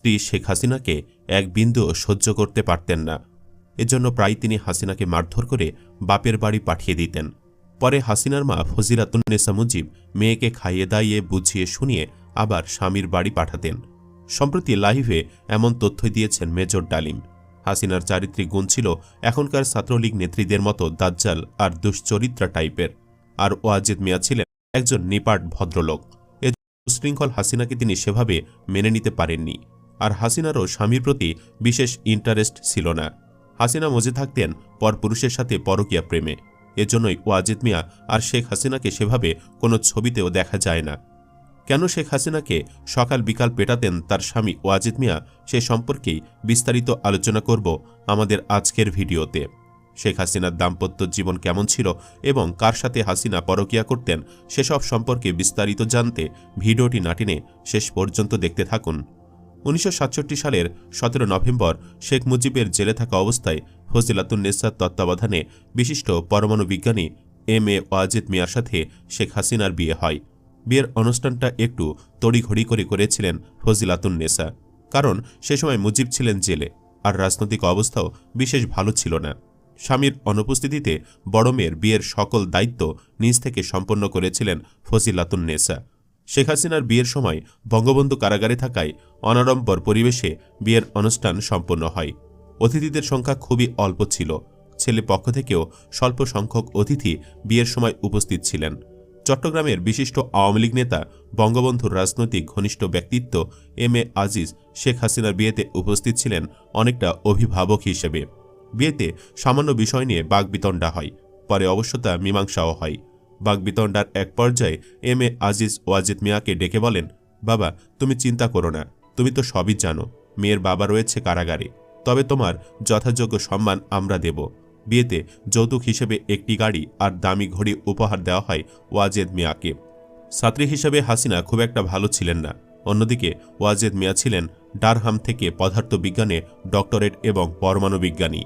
স্ত্রী শেখ হাসিনাকে এক বিন্দু সহ্য করতে পারতেন না। এজন্য প্রায় তিনি হাসিনাকে মারধর করে বাপের বাড়ি পাঠিয়ে দিতেন। পরে হাসিনার মা ফজিলাতুন্নেসা মুজিব মেয়েকে খাইয়ে দাইয়ে বুঝিয়ে শুনিয়ে আবার স্বামীর বাড়ি পাঠাতেন। সম্প্রতি লাইভে এমন তথ্য দিয়েছেন মেজর ডালিম। হাসিনার চারিত্রিক গুণ ছিল এখনকার ছাত্রলীগ নেত্রীদের মতো দাজ্জাল আর দুশ্চরিত্রা টাইপের। আর ওয়াজেদ মিয়া ছিলেন একজন নিপাট ভদ্রলোক। এ উশৃঙ্খল হাসিনাকে তিনি সেভাবে মেনে নিতে পারেননি। আর হাসিনারও স্বামীর প্রতি বিশেষ ইন্টারেস্ট ছিল না। হাসিনা মজে থাকতেন পরপুরুষের সাথে পরকীয়া প্রেমে। এজন্যই ওয়াজেদ মিয়া আর শেখ হাসিনাকে সেভাবে কোনো ছবিতেও দেখা যায় না। কেন শেখ হাসিনাকে সকাল বিকাল পেটাতেন তার স্বামী ওয়াজেদ মিয়া, সে সম্পর্কেই বিস্তারিত আলোচনা করব আমাদের আজকের ভিডিওতে। শেখ হাসিনার দাম্পত্য জীবন কেমন ছিল এবং কার সাথে হাসিনা পরকিয়া করতেন, সেসব সম্পর্কে বিস্তারিত জানতে ভিডিওটি নাটিনে শেষ পর্যন্ত দেখতে থাকুন। উনিশশো সাতষট্টি সালের সতেরো নভেম্বর শেখ মুজিবের জেলে থাকা অবস্থায় ফজিলাতুন্নেসার তত্ত্বাবধানে বিশিষ্ট পরমাণু বিজ্ঞানী এম এ ওয়াজিদ মিয়ার সাথে শেখ হাসিনার বিয়ে হয়। বিয়ের অনুষ্ঠানটা একটু তড়িঘড়ি করে করেছিলেন ফজিলাতুন্নেসা কারণ সে সময় মুজিব ছিলেন জেলে, আর রাজনৈতিক অবস্থাও বিশেষ ভালো ছিল না। স্বামীর অনুপস্থিতিতে বড় মেয়ের বিয়ের সকল দায়িত্ব নিজ থেকে সম্পন্ন করেছিলেন ফজিলাতুন্নেসা শেখ হাসিনার বিয়ের সময় বঙ্গবন্ধু কারাগারে থাকায় অনাড়ম্বর পরিবেশে বিয়ের অনুষ্ঠান সম্পন্ন হয়। অতিথিদের সংখ্যা খুবই অল্প ছিল। ছেলে পক্ষ থেকেও স্বল্প সংখ্যক অতিথি বিয়ের সময় উপস্থিত ছিলেন। চট্টগ্রামের বিশিষ্ট আওয়ামী লীগ নেতা, বঙ্গবন্ধুর রাজনৈতিক ঘনিষ্ঠ ব্যক্তিত্ব এম এ আজিজ শেখ হাসিনার বিয়েতে উপস্থিত ছিলেন অনেকটা অভিভাবক হিসেবে। বিয়েতে সামান্য বিষয় নিয়ে বাগবিতণ্ডা হয়। পরে অবশ্য তা মীমাংসাও হয়। বাগবিতণ্ডার এক পর্যায়ে এম এ আজিজ ওয়াজিদ মিয়াকে ডেকে বলেন, বাবা, তুমি চিন্তা করো না, তুমি তো সবই জানো, মেয়ের বাবা রয়েছে কারাগারে। তবে তোমার যথাযোগ্য সম্মান আমরা দেব। বিয়েতে যৌতুক হিসেবে একটি গাড়ি আর দামি ঘড়ি উপহার দেওয়া হয় ওয়াজেদ মিয়াকে। ছাত্রী হিসেবে হাসিনা খুব একটা ভালো ছিলেন না। অন্যদিকে ওয়াজেদ মিয়া ছিলেন ডারহাম থেকে পদার্থবিজ্ঞানে ডক্টরেট এবং পরমাণু বিজ্ঞানী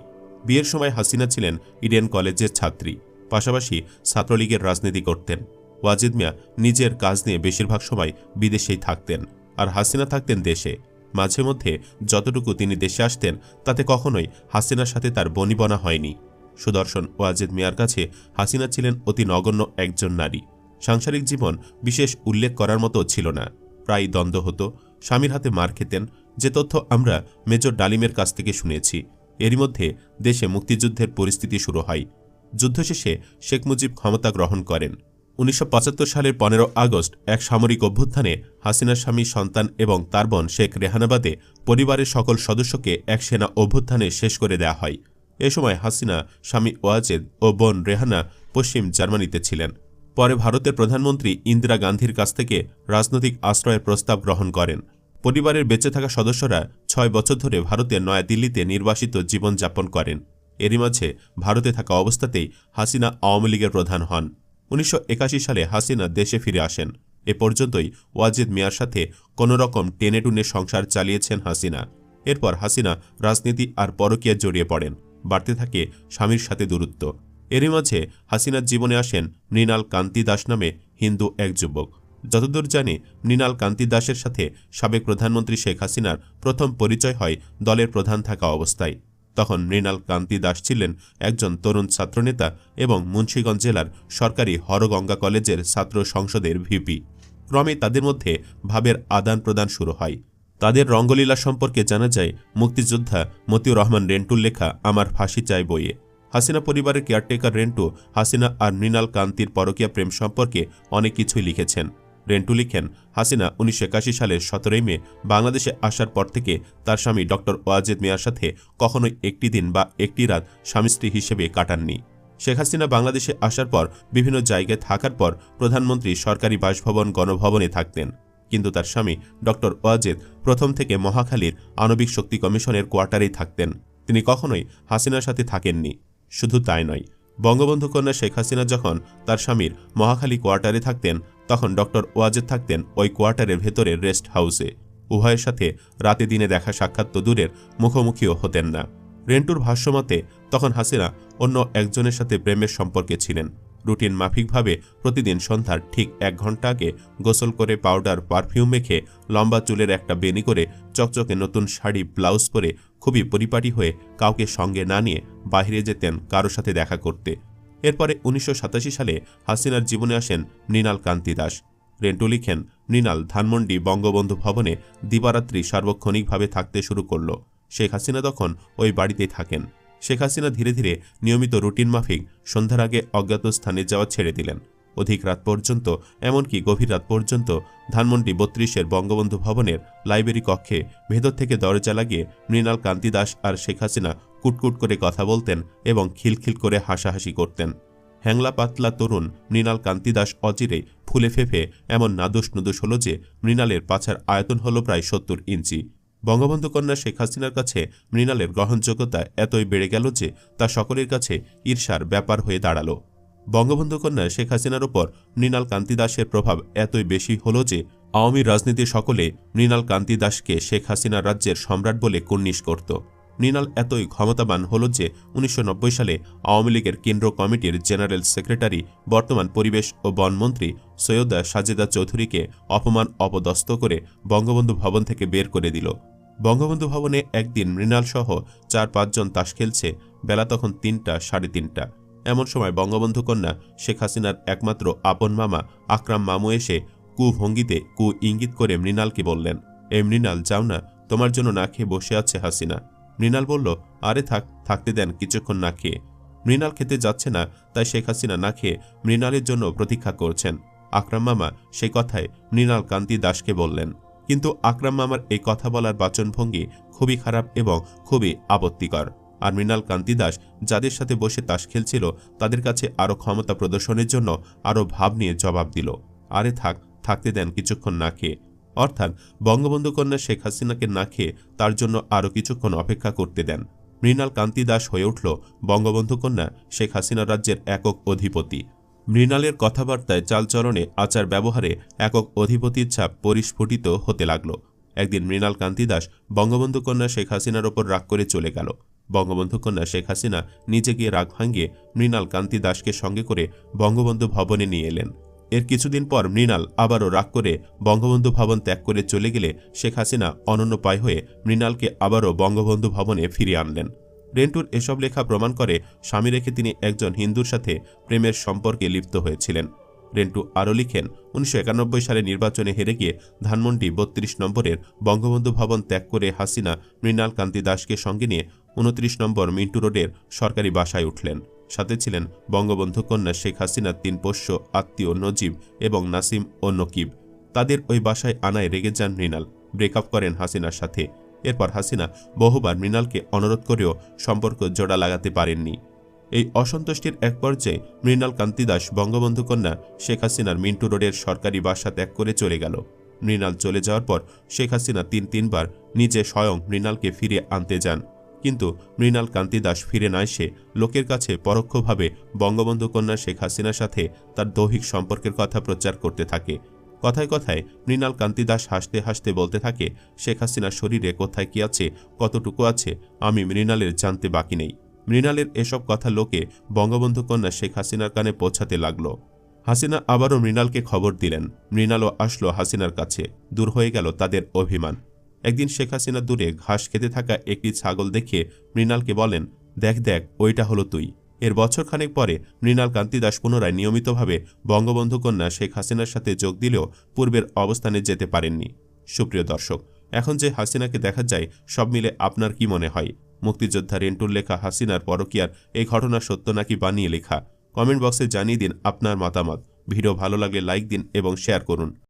বিয়ের সময় হাসিনা ছিলেন ইডেন কলেজের ছাত্রী। পাশাপাশি ছাত্রলীগের রাজনীতি করতেন। ওয়াজিদ মিয়া নিজের কাজ নিয়ে বেশিরভাগ সময় বিদেশেই থাকতেন আর হাসিনা থাকতেন দেশে। মাঝে মধ্যে যতটুকু তিনি দেশে আসতেন, তাতে কখনোই হাসিনার সাথে তার বনিবনা হয়নি। সুদর্শন ওয়াজেদ মিয়ার কাছে হাসিনা ছিলেন অতি নগণ্য একজন নারী। সাংসারিক জীবন বিশেষ উল্লেখ করার মতো ছিল না। প্রায় দ্বন্দ্ব হতো, স্বামীর হাতে মার খেতেন, যে তথ্য আমরা মেজর ডালিমের কাছ থেকে শুনেছি। এরই মধ্যে দেশে মুক্তিযুদ্ধের পরিস্থিতি শুরু হয়। যুদ্ধ শেষে শেখ মুজিব ক্ষমতা গ্রহণ করেন। উনিশশো পঁচাত্তর সালের পনেরো আগস্ট এক সামরিক অভ্যুত্থানে হাসিনার স্বামী, সন্তান এবং তার বোন শেখ রেহানাবাদে পরিবারের সকল সদস্যকে এক সেনা অভ্যুত্থানে শেষ করে দেয়া হয়। এ সময় হাসিনা, স্বামী ওয়াজেদ ও বোন রেহানা পশ্চিম জার্মানিতে ছিলেন। পরে ভারতের প্রধানমন্ত্রী ইন্দিরা গান্ধীর কাছ থেকে রাজনৈতিক আশ্রয়ের প্রস্তাব গ্রহণ করেন। পরিবারের বেঁচে থাকা সদস্যরা ছয় বছর ধরে ভারতের নয়াদিল্লিতে নির্বাসিত জীবনযাপন করেন। এরই মাঝে ভারতে থাকা অবস্থাতেই হাসিনা আওয়ামী লীগের প্রধান হন। উনিশশো একাশি সালে হাসিনা দেশে ফিরে আসেন। এ পর্যন্তই ওয়াজিদ মিয়ার সাথে কোনোরকম টেনে টুনে সংসার চালিয়েছেন হাসিনা। এরপর হাসিনা রাজনীতি আর পরকীয়া জড়িয়ে পড়েন, বাড়তে থাকে স্বামীর সাথে দূরত্ব। এরই মাঝে হাসিনার জীবনে আসেন মৃণাল কান্তি দাস নামে হিন্দু এক যুবক। যতদূর জানি মৃণাল কান্তি দাসের সাথে সাবেক প্রধানমন্ত্রী শেখ হাসিনার প্রথম পরিচয় হয় দলের প্রধান থাকা অবস্থায়। তখন মৃণাল কান্তি দাস ছিলেন একজন তরুণ ছাত্রনেতা এবং মুন্সীগঞ্জ জেলার সরকারি হরগঙ্গা কলেজের ছাত্র সংসদের ভিপি। ক্রমে তাদের মধ্যে ভাবের আদান প্রদান শুরু হয়। তাদের রঙ্গলীলা সম্পর্কে জানা যায়, মুক্তিযোদ্ধা মতিউর রহমান রেন্টুর লেখা আমার ফাঁসি চাই বইয়ে। হাসিনা পরিবারের কেয়ারটেকার রেন্টু, হাসিনা আর মৃণাল কান্তির পরকীয়া প্রেম সম্পর্কে অনেক কিছুই লিখেছেন। রেন্টু লিখেন, হাসিনা উনিশশো একাশি সালের সতেরোই মে বাংলাদেশে আসার পর থেকে তার স্বামী ডক্টর ওয়াজেদ মিয়ার সাথে কখনোই একটি দিন বা একটি রাত স্বামী স্ত্রী হিসেবে কাটাননি। শেখ হাসিনা বাংলাদেশে আসার পর বিভিন্ন জায়গায় থাকার পর প্রধানমন্ত্রী সরকারি বাসভবন, গণভবনে থাকতেন। কিন্তু তার স্বামী ডক্টর ওয়াজেদ প্রথম থেকে মহাখালীর আণবিক শক্তি কমিশনের কোয়ার্টারেই থাকতেন। তিনি কখনোই হাসিনার সাথে থাকেননি। শুধু তাই নয়, বঙ্গবন্ধু কন্যা শেখ হাসিনা যখন তার স্বামীর মহাখালী কোয়ার্টারে থাকতেন তখন ডক্টর ওয়াজেদ থাকতেন ওই কোয়ার্টারের ভেতরের রেস্ট হাউসে। উভয়ের সাথে রাতে দিনে দেখা সাক্ষাৎ তো দূরের, মুখোমুখিও হতেন না। রেন্টুর ভাষ্যমতে, তখন হাসিনা অন্য একজনের সাথে প্রেমের সম্পর্কে ছিলেন। রুটিন মাফিকভাবে প্রতিদিন সন্ধ্যার ঠিক এক ঘণ্টা আগে গোসল করে পাউডার, পারফিউম মেখে লম্বা চুলের একটা বেনি করে চকচকে নতুন শাড়ি, ব্লাউজ পরে খুবই পরিপাটি হয়ে কাউকে সঙ্গে না নিয়ে বাইরে যেতেন কারও সাথে দেখা করতে। এরপরে উনিশশো সাতাশি সালে হাসিনার জীবনে আসেন মৃণাল কান্তি দাস। রেন্টু লিখেন, মৃণাল ধানমন্ডি বঙ্গবন্ধু ভবনে দিবারাত্রি সার্বক্ষণিকভাবে থাকতে শুরু করল। শেখ হাসিনা তখন ওই বাড়িতেই থাকেন। শেখ হাসিনা ধীরে ধীরে নিয়মিত রুটিন মাফিক সন্ধ্যার আগে অজ্ঞাত স্থানে যাওয়া ছেড়ে দিলেন। অধিক রাত পর্যন্ত, এমনকি গভীর রাত পর্যন্ত, ধানমন্ডি বত্রিশের বঙ্গবন্ধু ভবনের লাইব্রেরি কক্ষে ভেতর থেকে দরজা লাগিয়ে মৃণাল কান্তি দাস আর শেখ হাসিনা কুটকুট করে কথা বলতেন এবং খিলখিল করে হাসাহাসি করতেন। হ্যাংলা পাতলা তরুণ মৃণাল কান্তি দাস অচিরেই ফুলে ফেফে এমন নাদুস নুদুস হল যে মৃণালের পাছার আয়তন হল প্রায় সত্তর ইঞ্চি। বঙ্গবন্ধু কন্যা শেখ হাসিনার কাছে মৃণালের গ্রহণযোগ্যতা এতই বেড়ে গেল যে তা সকলের কাছে ঈর্ষার ব্যাপার হয়ে দাঁড়াল। বঙ্গবন্ধু কন্যা শেখ হাসিনার ওপর মৃণাল কান্তি দাসের প্রভাব এতই বেশি হল যে আওয়ামী রাজনীতির সকলে মৃণাল কান্তি দাসকে শেখ হাসিনা রাজ্যের সম্রাট বলে কুর্নিশ করত। মৃণাল এতই ক্ষমতাবান হল যে উনিশশো নব্বই সালে আওয়ামী লীগের কেন্দ্র কমিটির জেনারেল সেক্রেটারি, বর্তমান পরিবেশ ও বনমন্ত্রী সৈয়দা সাজেদা চৌধুরীকে অপমান অপদস্থ করে বঙ্গবন্ধু ভবন থেকে বের করে দিল। বঙ্গবন্ধু ভবনে একদিন মৃণাল সহ চার পাঁচজন তাস খেলছে, বেলা তখন তিনটা, সাড়ে তিনটা। এমন সময় বঙ্গবন্ধু কন্যা শেখ হাসিনার একমাত্র আপন মামা আকরাম মামু এসে কু ভঙ্গিতে কু ইঙ্গিত করে মৃণালকে বললেন, এ মৃণাল, যাও না, তোমার জন্য না খেয়ে বসে আছে হাসিনা। মৃণাল বলল, আরে থাক, থাকতে দেন, কিছুক্ষণ না খেয়ে। মৃণাল খেতে যাচ্ছে না, তাই শেখ হাসিনা না খেয়ে মৃণালের জন্য প্রতীক্ষা করছেন। আকরাম মামা সেই কথায় মৃণাল কান্তি দাসকে বললেন, কিন্তু আকরাম মামার এই কথা বলার বাচনভঙ্গি খুবই খারাপ এবং খুবই আপত্তিকর। আর মৃণাল কান্তি দাস যাদের সাথে বসে তাস খেলছিল, তাদের কাছে আরও ক্ষমতা প্রদর্শনের জন্য আরও ভাব নিয়ে জবাব দিল, আরে থাক, থাকতে দেন, কিছুক্ষণ না খেয়ে। অর্থাৎ বঙ্গবন্ধু কন্যা শেখ হাসিনাকে না খেয়ে তার জন্য আরও কিছুক্ষণ অপেক্ষা করতে দেন। মৃণাল কান্তি দাস হয়ে উঠল বঙ্গবন্ধু কন্যা শেখ হাসিনা রাজ্যের একক অধিপতি। মৃণালের কথাবার্তায় চালচরণে আচার ব্যবহারে একক অধিপতির ছাপ পরিস্ফুটিত হতে লাগল। একদিন মৃণাল কান্তি দাস বঙ্গবন্ধু কন্যা শেখ হাসিনার ওপর রাগ করে চলে গেল। বঙ্গবন্ধু কন্যা শেখ হাসিনা নিজে গিয়ে রাগ ভাঙিয়ে মৃণাল কান্তি দাসকে সঙ্গে করে বঙ্গবন্ধু ভবনে নিয়ে এলেন। এর কিছুদিন পর মৃণাল আবারও রাগ করে বঙ্গবন্ধু ভবন ত্যাগ করে চলে গেলে শেখ হাসিনা অনন্য পায় হয়ে মৃণালকে আবারও বঙ্গবন্ধু ভবনে ফিরিয়ে আনলেন। রেন্টুর এসব লেখা প্রমাণ করে স্বামী রেখে তিনি একজন হিন্দুর সাথে প্রেমের সম্পর্কে লিপ্ত হয়েছিলেন। রেন্টু আরও লিখেন, উনিশশো একানব্বই সালে নির্বাচনে হেরে গিয়ে ধানমন্ডি বত্রিশ নম্বরের বঙ্গবন্ধু ভবন ত্যাগ করে হাসিনা মৃণাল কান্তি দাসকে সঙ্গে নিয়ে উনত্রিশ নম্বর মিন্টু রোডের সরকারি বাসায় উঠলেন। সাথে ছিলেন বঙ্গবন্ধু কন্যা শেখ হাসিনার তিন পোষ্য, আত্মীয় নজিব এবং নাসিম ও নকিব। তাদের ওই বাসায় আনায় রেগে যান মৃণাল। ব্রেকআপ করেন হাসিনার সাথে। এরপর হাসিনা বহুবার মৃণালকে অনুরোধ করেও সম্পর্ক জোড়া লাগাতে পারেননি। এই অসন্তুষ্টির এক পর্যায়ে মৃণাল কান্তি দাস বঙ্গবন্ধু কন্যা শেখ হাসিনার মিন্টু রোডের সরকারি বাসা ত্যাগ করে চলে গেল। মৃণাল চলে যাওয়ার পর শেখ হাসিনা তিন তিনবার নিজে স্বয়ং মৃণালকে ফিরে আনতে যান। কিন্তু মৃণাল কান্তি দাস ফিরে না এসে লোকের কাছে পরোক্ষভাবে বঙ্গবন্ধু কন্যা শেখ হাসিনার সাথে তার দৈহিক সম্পর্কের কথা প্রচার করতে থাকে। কথায় কথায় মৃণাল কান্তি দাস হাসতে হাসতে বলতে থাকে, শেখ হাসিনার শরীরে কোথায় কি আছে, কতটুকু আছে, আমি মৃণালের জানতে বাকি নেই। মৃণালের এসব কথা লোকে বঙ্গবন্ধু কন্যা শেখ হাসিনার কানে পৌঁছাতে লাগল। হাসিনা আবারও মৃণালকে খবর দিলেন। মৃণালও আসলো হাসিনার কাছে। দূর হয়ে গেল তাদের অভিমান। একদিন শেখ হাসিনা দূরে ঘাস খেতে থাকা একটি ছাগল দেখে মৃণালকে বলেন, দেখ দেখ, ওইটা হলো তুই। এর বছর খানেক পরে মৃণাল কান্তি দাস পুনরায় নিয়মিতভাবে বঙ্গবন্ধু কন্যা শেখ হাসিনার সাথে যোগ দিলেও পূর্বের অবস্থানে যেতে পারেননি। সুপ্রিয় দর্শক, এখন যে হাসিনাকে দেখা যায়, সব মিলে আপনার কি মনে হয়? মুক্তিযোদ্ধা রেন্টুর লেখা হাসিনার পরকিয়ার এই ঘটনা সত্য নাকি বানিয়ে লেখা? কমেন্ট বক্সে জানিয়ে দিন আপনার মতামত। ভিডিও ভালো লাগলে লাইক দিন এবং শেয়ার করুন।